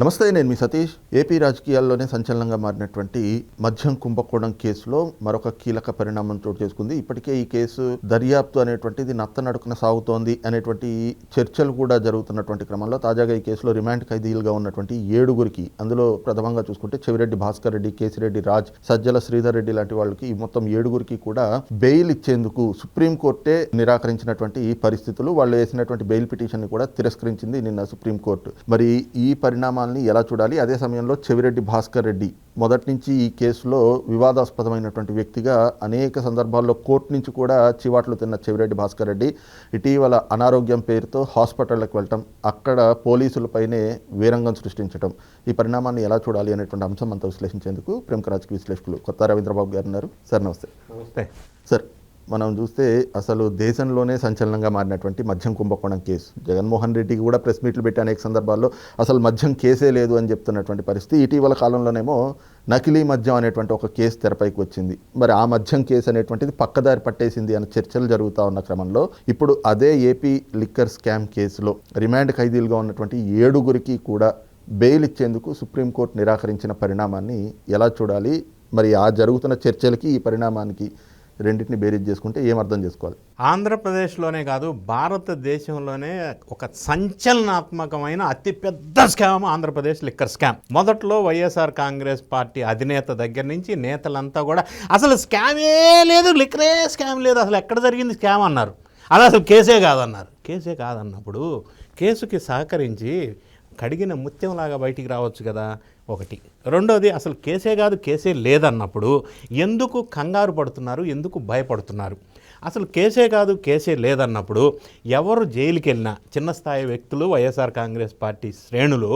నమస్తే నేను మీ సతీష్. ఏపీ రాజకీయాల్లోనే సంచలనంగా మారినటువంటి మద్యం కుంభకోణం కేసులో మరొక కీలక పరిణామం చోటు చేసుకుంది. ఇప్పటికే ఈ కేసు దర్యాప్తు అనేటువంటిది నత్తనడుకున సాగుతోంది అనేటువంటి చర్చలు కూడా జరుగుతున్నటువంటి క్రమంలో తాజాగా ఈ కేసులో రిమాండ్ ఖైదీలుగా ఉన్నటువంటి ఏడుగురికి అందులో ప్రథమంగా చూసుకుంటే చెవిరెడ్డి భాస్కర్ రెడ్డి కేసిరెడ్డి రాజ్ సజ్జల శ్రీధర్ రెడ్డి లాంటి వాళ్ళకి మొత్తం ఏడుగురికి కూడా బెయిల్ ఇచ్చేందుకు సుప్రీంకోర్టే నిరాకరించినటువంటి పరిస్థితులు. వాళ్ళు వేసినటువంటి బెయిల్ పిటిషన్ని కూడా తిరస్కరించింది నిన్న సుప్రీంకోర్టు మరి ఈ పరిణామాలు పరిణామాల్ని ఎలా చూడాలి? అదే సమయంలో చెవిరెడ్డి భాస్కర్ రెడ్డి మొదటి నుంచి ఈ కేసులో వివాదాస్పదమైనటువంటి వ్యక్తిగా అనేక సందర్భాల్లో కోర్టు నుంచి కూడా చివాట్లు తిన్న చెవిరెడ్డి భాస్కర్ రెడ్డి ఇటీవల అనారోగ్యం పేరుతో హాస్పిటల్కి వెళ్ళటం అక్కడ పోలీసులపైనే వీరంగం సృష్టించడం ఈ పరిణామాన్ని ఎలా చూడాలి అనేటువంటి అంశం అంతా విశ్లేషించేందుకు ప్రముఖ రాజకీయ విశ్లేషకులు కొత్త రవీంద్రబాబు గారు ఉన్నారు. సార్ నమస్తే. నమస్తే. సార్ మనం చూస్తే అసలు దేశంలోనే సంచలనంగా మారినటువంటి మద్యం కుంభకోణం కేసు. జగన్మోహన్ రెడ్డికి కూడా ప్రెస్ మీట్లు పెట్టి అనేక సందర్భాల్లో అసలు మద్యం కేసే లేదు అని చెప్తున్నటువంటి పరిస్థితి. ఇటీవల కాలంలోనేమో నకిలీ మద్యం అనేటువంటి ఒక కేసు తెరపైకి వచ్చింది. మరి ఆ మద్యం కేసు అనేటువంటిది పక్కదారి పట్టేసింది అనే చర్చలు జరుగుతూ ఉన్న క్రమంలో ఇప్పుడు అదే ఏపీ లిక్కర్ స్కామ్ కేసులో రిమాండ్ ఖైదీలుగా ఉన్నటువంటి ఏడుగురికి కూడా బెయిల్ ఇచ్చేందుకు సుప్రీంకోర్టు నిరాకరించిన పరిణామాన్ని ఎలా చూడాలి? మరి ఆ జరుగుతున్న చర్చలకి ఈ పరిణామానికి రెండింటిని బేరీజ్ చేసుకుంటే ఏం అర్థం చేసుకోవాలి? ఆంధ్రప్రదేశ్లోనే కాదు భారతదేశంలోనే ఒక సంచలనాత్మకమైన అతిపెద్ద స్కామ్ ఆంధ్రప్రదేశ్ లిక్కర్ స్కామ్. మొదట్లో వైఎస్ఆర్ కాంగ్రెస్ పార్టీ అధినేత దగ్గర నుంచి నేతలంతా కూడా అసలు స్కామే లేదు లిక్కరే స్కామ్ లేదు అసలు ఎక్కడ జరిగింది స్కామ్? అన్నారు. అది అసలు కేసే కాదన్నారు. కేసే కాదన్నప్పుడు కేసుకి సహకరించి కడిగిన ముత్యంలాగా బయటికి రావచ్చు కదా. ఒకటి. రెండోది అసలు కేసే కాదు కేసే లేదన్నప్పుడు ఎందుకు కంగారు పడుతున్నారు ఎందుకు భయపడుతున్నారు? అసలు కేసే కాదు కేసే లేదన్నప్పుడు ఎవరు జైలుకి వెళ్ళినా చిన్న స్థాయి వ్యక్తులు వైఎస్ఆర్ కాంగ్రెస్ పార్టీ శ్రేణులు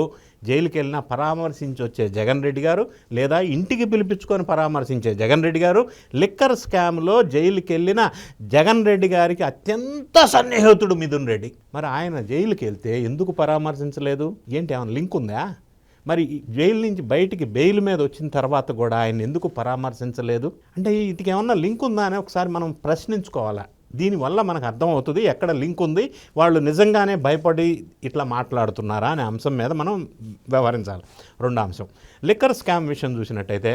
జైలుకి వెళ్ళినా పరామర్శించి వచ్చే జగన్ రెడ్డి గారు లేదా ఇంటికి పిలిపించుకొని పరామర్శించే జగన్ రెడ్డి గారు లిక్కర్ స్కామ్లో జైలుకి వెళ్ళిన జగన్ రెడ్డి గారికి అత్యంత సన్నిహితుడు మిథున్ రెడ్డి. మరి ఆయన జైలుకి వెళ్తే ఎందుకు పరామర్శించలేదు? ఏంటి ఏమైనా లింక్ ఉందా? మరి జైలు నుంచి బయటికి బెయిల్ మీద వచ్చిన తర్వాత కూడా ఆయన ఎందుకు పరామర్శించలేదు? అంటే వీటికి ఏమన్నా లింక్ ఉందా అని ఒకసారి మనం ప్రశ్నించుకోవాలా? దీనివల్ల మనకు అర్థమవుతుంది ఎక్కడ లింక్ ఉంది వాళ్ళు నిజంగానే భయపడి ఇట్లా మాట్లాడుతున్నారా అనే అంశం మీద మనం వ్యవహరించాలి. రెండో అంశం లిక్కర్ స్కామ్ విషయం చూసినట్టయితే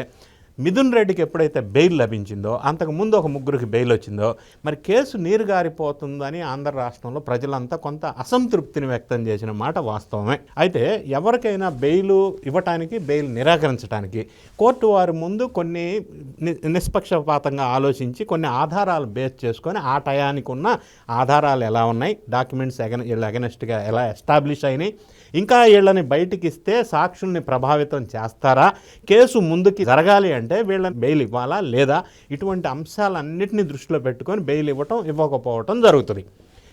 మిథున్ రెడ్డికి ఎప్పుడైతే బెయిల్ లభించిందో అంతకు ముందు ఒక ముగ్గురికి బెయిల్ వచ్చిందో మరి కేసు నీరు గారిపోతుందని ఆంధ్ర రాష్ట్రంలో ప్రజలంతా కొంత అసంతృప్తిని వ్యక్తం చేసిన మాట వాస్తవమే. అయితే ఎవరికైనా బెయిల్ ఇవ్వటానికి బెయిల్ నిరాకరించడానికి కోర్టు వారి ముందు కొన్ని నిష్పక్షపాతంగా ఆలోచించి కొన్ని ఆధారాలు బేస్ చేసుకొని ఆ టయానికి ఉన్న ఆధారాలు ఎలా ఉన్నాయి డాక్యుమెంట్స్ ఎగన వీళ్ళ అగనెస్ట్గా ఎలా ఎస్టాబ్లిష్ అయినాయి ఇంకా వీళ్ళని బయటికి ఇస్తే సాక్షుల్ని ప్రభావితం చేస్తారా కేసు ముందుకి జరగాలి అంటే అంటే వీళ్ళని బెయిల్ ఇవ్వాలా లేదా ఇటువంటి అంశాలన్నింటినీ దృష్టిలో పెట్టుకొని బెయిల్ ఇవ్వటం ఇవ్వకపోవటం జరుగుతుంది.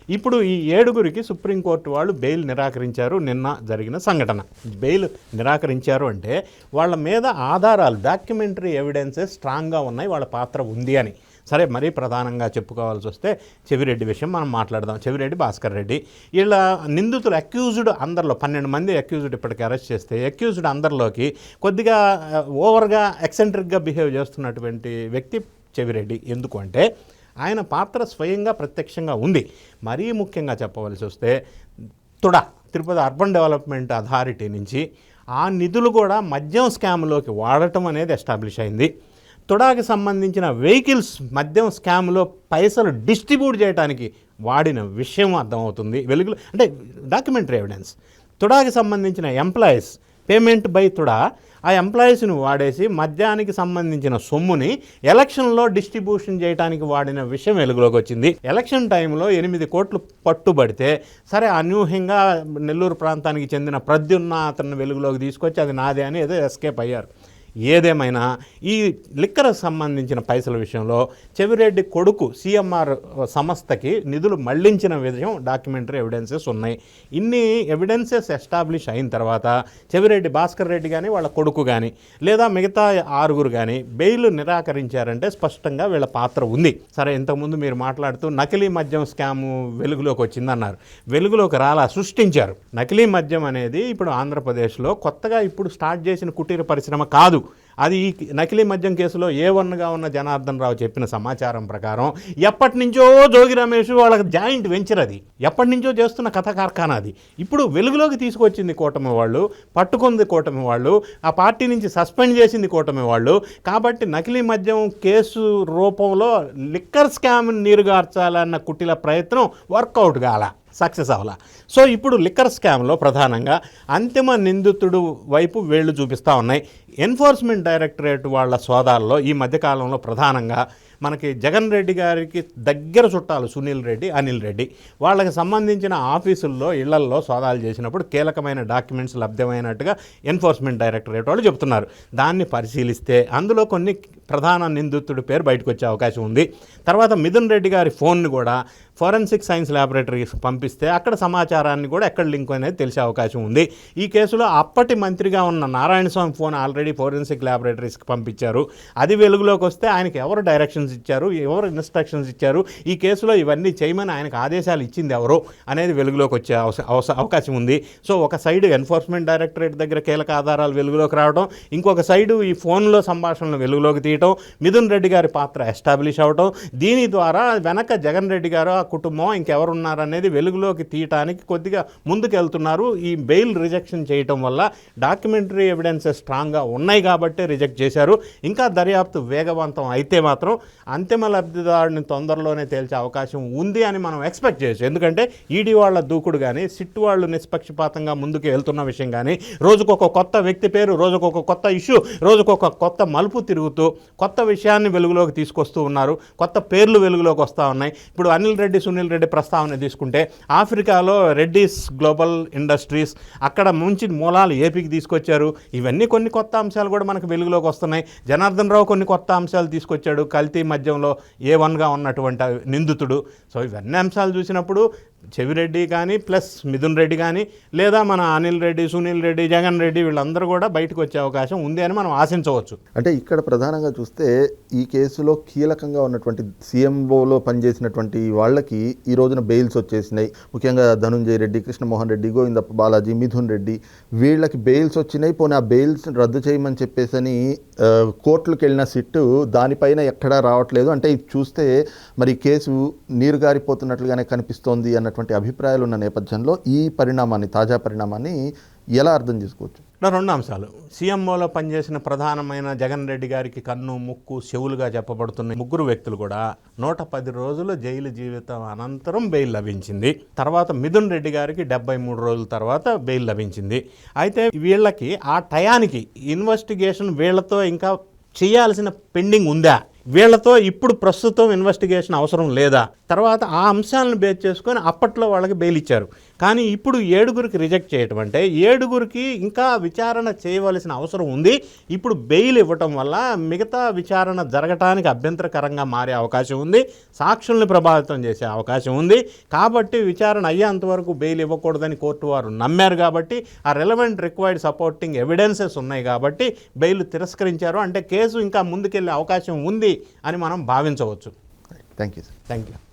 ఇప్పుడు ఈ ఏడుగురికి సుప్రీంకోర్టు వాళ్ళు బెయిల్ నిరాకరించారు నిన్న జరిగిన సంఘటన. బెయిల్ నిరాకరించారు అంటే వాళ్ళ మీద ఆధారాలు డాక్యుమెంటరీ ఎవిడెన్సెస్ స్ట్రాంగ్గా ఉన్నాయి వాళ్ళ పాత్ర ఉంది అని. సరే మరీ ప్రధానంగా చెప్పుకోవాల్సి వస్తే చెవిరెడ్డి విషయం మనం మాట్లాడదాం. చెవిరెడ్డి భాస్కర్ రెడ్డి. వీళ్ళ నిందితులు అక్యూజ్డ్ అందరిలో పన్నెండు మంది అక్యూజ్డ్ ఇప్పటికి అరెస్ట్ చేస్తే అక్యూజ్డ్ అందరిలోకి కొద్దిగా ఓవర్గా ఎక్సెంట్రిక్గా బిహేవ్ చేస్తున్నటువంటి వ్యక్తి చెవిరెడ్డి. ఎందుకు అంటే ఆయన పాత్ర స్వయంగా ప్రత్యక్షంగా ఉంది. మరీ ముఖ్యంగా చెప్పవలసి వస్తే TUDA Tirupati urban development authority నుంచి ఆ నిధులు కూడా మద్యం స్కామ్లోకి వాడటం అనేది ఎస్టాబ్లిష్ అయింది. తుడాకి సంబంధించిన వెహికల్స్ మద్యం స్కామ్లో పైసలు డిస్ట్రిబ్యూట్ చేయడానికి వాడిన విషయం అర్థమవుతుంది. వెలుగులో అంటే డాక్యుమెంటరీ ఎవిడెన్స్. తుడాకి సంబంధించిన ఎంప్లాయీస్ పేమెంట్ బై తుడా ఆ ఎంప్లాయీస్ను వాడేసి మద్యానికి సంబంధించిన సొమ్ముని ఎలక్షన్లో డిస్ట్రిబ్యూషన్ చేయడానికి వాడిన విషయం వెలుగులోకి వచ్చింది. ఎలక్షన్ టైంలో ఎనిమిది కోట్లు పట్టుబడితే సరే అనూహ్యంగా నెల్లూరు ప్రాంతానికి చెందిన ప్రద్యున్న అతను వెలుగులోకి తీసుకొచ్చి అది నాదే అని ఏదో ఎస్కేప్ అయ్యారు. ఏదేమైనా ఈ లిక్కర్ సంబంధించిన పైసల విషయంలో చెవిరెడ్డి కొడుకు సిఎంఆర్ సంస్థకి నిధులు మళ్ళించిన విషయం డాక్యుమెంటరీ ఎవిడెన్సెస్ ఉన్నాయి. ఇన్ని ఎవిడెన్సెస్ ఎస్టాబ్లిష్ అయిన తర్వాత చెవిరెడ్డి భాస్కర్ రెడ్డి కానీ వాళ్ళ కొడుకు కానీ లేదా మిగతా ఆరుగురు కానీ బెయిల్ నిరాకరించారంటే స్పష్టంగా వీళ్ళ పాత్ర ఉంది. సరే ఇంతకుముందు మీరు మాట్లాడుతూ నకిలీ మద్యం స్కాము వెలుగులోకి వచ్చిందన్నారు. వెలుగులోకి రాలా సృష్టించారు. నకిలీ మద్యం అనేది ఇప్పుడు ఆంధ్రప్రదేశ్లో కొత్తగా ఇప్పుడు స్టార్ట్ చేసిన కుటీర పరిశ్రమ కాదు. అది ఈ నకిలీ మద్యం కేసులో ఏ వన్గా ఉన్న జనార్దన్ రావు చెప్పిన సమాచారం ప్రకారం ఎప్పటి నుంచో జోగి రమేష్ వాళ్ళకి జాయింట్ వెంచర్ అది. ఎప్పటి నుంచో చేస్తున్న కథ కార్ఖానా అది. ఇప్పుడు వెలుగులోకి తీసుకొచ్చింది కూటమి వాళ్ళు పట్టుకుంది కూటమి వాళ్ళు ఆ పార్టీ నుంచి సస్పెండ్ చేసింది కూటమి వాళ్ళు. కాబట్టి నకిలీ మద్యం కేసు రూపంలో లిక్కర్ స్కామ్ నీరుగార్చాలన్న కుటిల ప్రయత్నం వర్కౌట్ కాల సక్సెస్ అవ్వాల సో ఇప్పుడు లిక్కర్ స్కామ్లో ప్రధానంగా అంతిమ నిందితుడు వైపు వేళ్ళు చూపిస్తూ ఉన్నాయి. ఎన్ఫోర్స్మెంట్ డైరెక్టరేట్ వాళ్ళ సోదాల్లో ఈ మధ్యకాలంలో ప్రధానంగా మనకి జగన్ రెడ్డి గారికి దగ్గర చుట్టాలు సునీల్ రెడ్డి అనిల్ రెడ్డి. వాళ్ళకి సంబంధించిన ఆఫీసుల్లో ఇళ్ళల్లో సోదాలు చేసినప్పుడు కీలకమైన డాక్యుమెంట్స్ లభ్యమైనట్టుగా ఎన్ఫోర్స్మెంట్ డైరెక్టరేట్ వాళ్ళు చెప్తున్నారు దాన్ని పరిశీలిస్తే అందులో కొన్ని ప్రధాన నిందితుడి పేరు బయటకు వచ్చే అవకాశం ఉంది. తర్వాత మిథున్ రెడ్డి గారి ఫోన్ని కూడా ఫోరెన్సిక్ సైన్స్ ల్యాబొరేటరీకి పంపిస్తే అక్కడ సమాచారాన్ని కూడా ఎక్కడ లింక్ అనేది తెలిసే అవకాశం ఉంది. ఈ కేసులో అప్పటి మంత్రిగా ఉన్న Narayana Swamy phone already forensic ల్యాబొరేటరీస్కి పంపించారు. అది వెలుగులోకి వస్తే ఆయనకి ఎవరు డైరెక్షన్స్ ఇచ్చారు ఎవరు ఇన్స్ట్రక్షన్స్ ఇచ్చారు ఈ కేసులో ఇవన్నీ చేయమని ఆయనకు ఆదేశాలు ఇచ్చింది ఎవరు అనేది వెలుగులోకి వచ్చే అవస- అవస- అవకాశం ఉంది. సో ఒక సైడ్ ఎన్ఫోర్స్మెంట్ డైరెక్టరేట్ దగ్గర కీలక ఆధారాలు వెలుగులోకి రావడం ఇంకొక సైడు ఈ ఫోన్లో సంభాషణలు వెలుగులోకి తీయటం మిథున్ రెడ్డి గారి పాత్ర ఎస్టాబ్లిష్ అవటం దీని ద్వారా వెనక జగన్ రెడ్డి గారు ఆ కుటుంబం ఇంకెవరు ఉన్నారనేది వెలుగులోకి తీయటానికి కొద్దిగా ముందుకెళ్తున్నారు. ఈ బెయిల్ రిజెక్షన్ చేయటం వల్ల డాక్యుమెంటరీ ఎవిడెన్సెస్ స్ట్రాంగ్గా ఉన్నాయి కాబట్టి రిజెక్ట్ చేశారు. ఇంకా దర్యాప్తు వేగవంతం అయితే మాత్రం అంతిమ లబ్ధిదారుని తొందరలోనే తేల్చే అవకాశం ఉంది అని మనం ఎక్స్పెక్ట్ చేయొచ్చు. ఎందుకంటే ఈడీ వాళ్ళ దూకుడు కానీ సిట్ వాళ్ళు నిష్పక్షపాతంగా ముందుకు వెళ్తున్న విషయం కానీ రోజుకొక కొత్త వ్యక్తి పేరు రోజుకొక కొత్త ఇష్యూ రోజుకొక కొత్త మలుపు తిరుగుతూ కొత్త విషయాన్ని వెలుగులోకి తీసుకొస్తూ ఉన్నారు. కొత్త పేర్లు వెలుగులోకి వస్తూ ఉన్నాయి. ఇప్పుడు అనిల్ రెడ్డి సునీల్ రెడ్డి ప్రస్తావన తీసుకుంటే ఆఫ్రికాలో రెడ్డిస్ గ్లోబల్ ఇండస్ట్రీస్ అక్కడ మంచి మూలాలు ఏపీకి తీసుకొచ్చారు. ఇవన్నీ కొన్ని కొత్త అంశాలు కూడా మనకు వెలుగులోకి వస్తున్నాయి. జనార్దన్ రావు కొన్ని కొత్త అంశాలు తీసుకొచ్చాడు. కల్తీ మద్యంలో ఏ వన్గా ఉన్నటువంటి నిందితుడు. సో ఇవన్నీ అంశాలు చూసినప్పుడు చెవిరెడ్డి కానీ ప్లస్ మిథున్ రెడ్డి కానీ లేదా మన అనిల్ రెడ్డి సునీల్ రెడ్డి జగన్ రెడ్డి వీళ్ళందరూ కూడా బయటకు వచ్చే అవకాశం ఉంది అని మనం ఆశించవచ్చు. అంటే ఇక్కడ ప్రధానంగా చూస్తే ఈ కేసులో కీలకంగా ఉన్నటువంటి సీఎంఓలో పనిచేసినటువంటి వాళ్ళకి ఈ రోజున బెయిల్స్ వచ్చేసినాయి. ముఖ్యంగా ధనుంజయ రెడ్డి కృష్ణమోహన్ రెడ్డి గోవిందప్ప బాలాజీ మిథున్ రెడ్డి వీళ్ళకి బెయిల్స్ వచ్చినాయి. పోనీ ఆ బెయిల్స్ రద్దు చేయమని చెప్పేసి అని కోర్టులకు వెళ్ళిన సిట్టు దానిపైన ఎక్కడా రావట్లేదు. అంటే ఇది చూస్తే మరి కేసు నీరుగారిపోతున్నట్లుగానే కనిపిస్తోంది అన్నటువంటి అభిప్రాయాలు ఉన్న నేపథ్యంలో ఈ పరిణామాన్ని తాజా పరిణామాన్ని ఎలా అర్థం చేసుకోవచ్చు? నా రెండు అంశాలు. సీఎంఓలో పనిచేసిన ప్రధానమైన జగన్ రెడ్డి గారికి కన్ను ముక్కు చెవులుగా చెప్పబడుతున్న ముగ్గురు వ్యక్తులు కూడా నూట పది రోజులు జైలు జీవితం అనంతరం బెయిల్ లభించింది. తర్వాత మిథున్ రెడ్డి గారికి డెబ్బై మూడు రోజుల తర్వాత బెయిల్ లభించింది. అయితే వీళ్ళకి ఆ టయానికి ఇన్వెస్టిగేషన్ వీళ్ళతో ఇంకా చేయాల్సిన పెండింగ్ ఉందా? వీళ్ళతో ఇప్పుడు ప్రస్తుతం ఇన్వెస్టిగేషన్ అవసరం లేదా? తర్వాత ఆ అంశాలను బేస్ చేసుకొని అప్పట్లో వాళ్ళకి బెయిల్ ఇచ్చారు. కానీ ఇప్పుడు ఏడుగురికి రిజెక్ట్ చేయటం అంటే ఏడుగురికి ఇంకా విచారణ చేయవలసిన అవసరం ఉంది. ఇప్పుడు బెయిల్ ఇవ్వటం వల్ల మిగతా విచారణ జరగటానికి అభ్యంతరకరంగా మారే అవకాశం ఉంది. సాక్షుల్ని ప్రభావితం చేసే అవకాశం ఉంది. కాబట్టి విచారణ అయ్యేంత వరకు బెయిల్ ఇవ్వకూడదని కోర్టు వారు నమ్మారు కాబట్టి ఆ రెలవెంట్ రిక్వైర్డ్ సపోర్టింగ్ ఎవిడెన్సెస్ ఉన్నాయి కాబట్టి బెయిల్ తిరస్కరించారు. అంటే కేసు ఇంకా ముందుకెళ్ళే అవకాశం ఉంది. అని మనం భావించవచ్చు. Thank you thank you